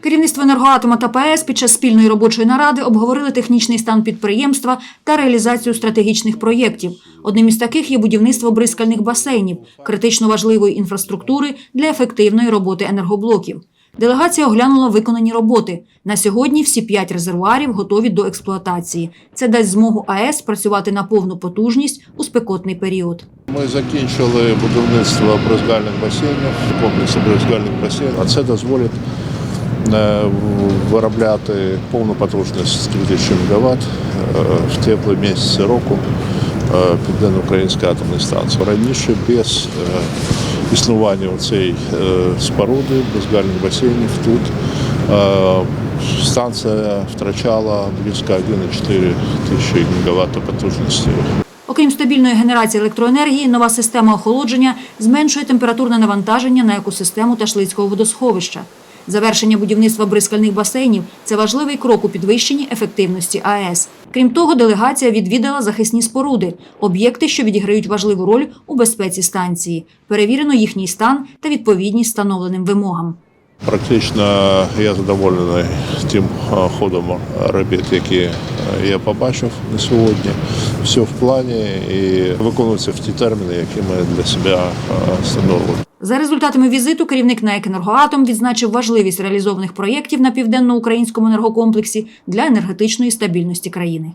Керівництво енергоатома та ПАЕС під час спільної робочої наради обговорили технічний стан підприємства та реалізацію стратегічних проєктів. Одним із таких є будівництво бризкальних басейнів, критично важливої інфраструктури для ефективної роботи енергоблоків. Делегація оглянула виконані роботи. На сьогодні всі п'ять резервуарів готові до експлуатації. Це дасть змогу АЕС працювати на повну потужність у спекотний період. Ми закінчили будівництво бризгальних басейнів, комплексу бризгальних басейнів, а це дозволить виробляти повну потужність 3000 МВт в теплі місяці року е, Південно-Української атомної станції. Раніше без е, існування цієї споруди бризгальних басейнів тут е, станція втрачала близько 1,4 тисячі МВт потужності. Окрім стабільної генерації електроенергії, нова система охолодження зменшує температурне навантаження на екосистему Ташлицького водосховища. Завершення будівництва бризкальних басейнів це важливий крок у підвищенні ефективності АЕС. Крім того, делегація відвідала захисні споруди, об'єкти, що відіграють важливу роль у безпеці станції. Перевірено їхній стан та відповідність встановленим вимогам. Практично я задоволений тим е, ходом робіт, які е, я побачив на сьогодні. Все в плані і виконується в ті терміни, які ми для себе е, встановили. За результатами візиту керівник НАЕК «Енергоатом» відзначив важливість реалізованих проєктів на південноукраїнському енергокомплексі для енергетичної стабільності країни.